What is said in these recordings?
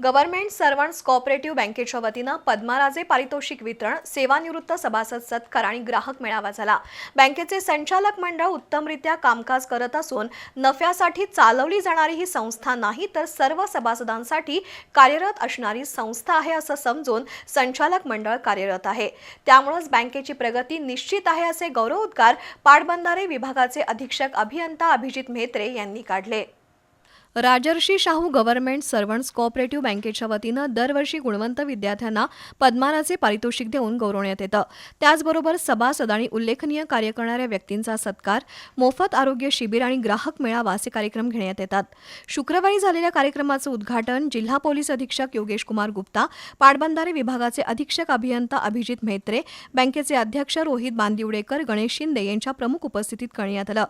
Government servants cooperative बँकेच्या वतीनं पद्माराजे पारितोषिक वितरण सेवानिवृत्त सभासद सत्कार आणि ग्राहक मेळावा झाला. बँकेचे संचालक मंडळ उत्तमरित्या कामकाज करत असून नफ्यासाठी चालवली जाणारी ही संस्था नाही तर सर्व सभासदांसाठी कार्यरत असणारी संस्था आहे असं समजून संचालक मंडळ कार्यरत आहे. त्यामुळेच बँकेची प्रगती निश्चित आहे असे गौरवोद्गार पाटबंधारे विभागाचे अधीक्षक अभियंता अभिजित म्हेत्रे यांनी काढले. Rajarshi Shahu government servants cooperative बँकेच्या वतीनं दरवर्षी गुणवंत विद्यार्थ्यांना पद्मानाचे पारितोषिक देऊन गौरवण्यात येतं. त्याचबरोबर सभासद आणि उल्लेखनीय कार्य करणाऱ्या व्यक्तींचा सत्कार मोफत आरोग्य शिबिर आणि ग्राहक मेळावा असे कार्यक्रम घेण्यात येतात. शुक्रवारी झालेल्या कार्यक्रमाचं उद्घाटन जिल्हा पोलीस अधीक्षक योगेश कुमार गुप्ता पाटबंधारे विभागाचे अधीक्षक अभियंता अभिजित म्हेत्रे बँकेचे अध्यक्ष रोहित बांदिवडेकर गणेश शिंदे यांच्या प्रमुख उपस्थितीत करण्यात आलं.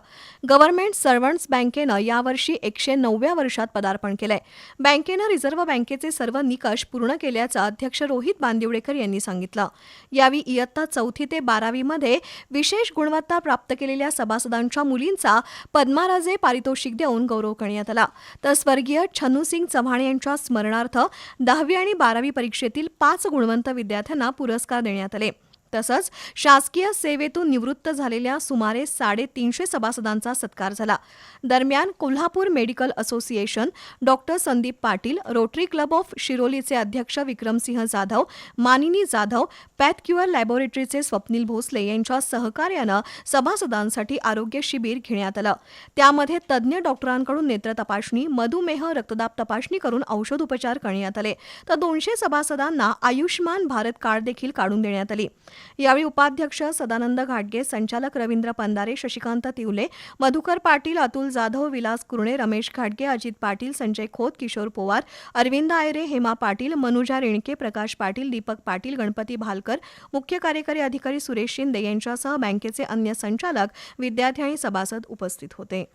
गव्हर्नमेंट सर्वंट्स बँकेनं यावर्षी एकशे नवव्या वर्षात पदार्पण केलंय. बँकेनं रिझर्व्ह बँकेचे सर्व निकष पूर्ण केल्याचं अध्यक्ष रोहित बांदिवडेकर यांनी सांगितलं. यावेळी इयत्ता चौथी ते बारावीमध्ये विशेष गुणवत्ता प्राप्त केलेल्या सभासदांच्या मुलींचा पद्माराजे पारितोषिक देऊन गौरव करण्यात आला. तर स्वर्गीय छन्नूसिंग चव्हाण यांच्या स्मरणार्थ दहावी आणि बारावी परीक्षेतील पाच गुणवंत विद्यार्थ्यांना पुरस्कार देण्यात आले. तसंच शासकीय सेवेतून निवृत्त झालेल्या सुमारे साडेतीनशे सभासदांचा सत्कार झाला. दरम्यान Kolhapur medical association doctor Sandeep Patil rotary club of शिरोलीचे अध्यक्ष विक्रमसिंह जाधव मानिनी जाधव पॅथक्युअर लॅबोरेटरीचे स्वप्नील भोसले यांच्या सहकार्यानं सभासदांसाठी आरोग्य शिबिर घेण्यात आलं. त्यामध्ये तज्ज्ञ डॉक्टरांकडून नेत्र तपासणी मधुमेह रक्तदाब तपासणी करून औषध उपचार करण्यात आले. तर दोनशे सभासदांना आयुष्मान भारत कार्ड देखील काढून देण्यात आली. यावेळी उपाध्यक्ष सदानंद घाटगे संचालक रवींद्र पंदारे शशिकांत तिवले मधुकर पाटील अतुल जाधव विलास कुरणे रमेश घाटगे अजित पाटील संजय खोत किशोर पोवार अरविंद आयरे हेमा पाटील मनुजा रेणके प्रकाश पाटील दीपक पाटील गणपती भालकर मुख्य कार्यकारी अधिकारी सुरेश शिंदे यांच्यासह बँकेचे अन्य संचालक विद्यार्थी आणि सभासद उपस्थित होते.